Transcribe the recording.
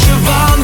Cheval.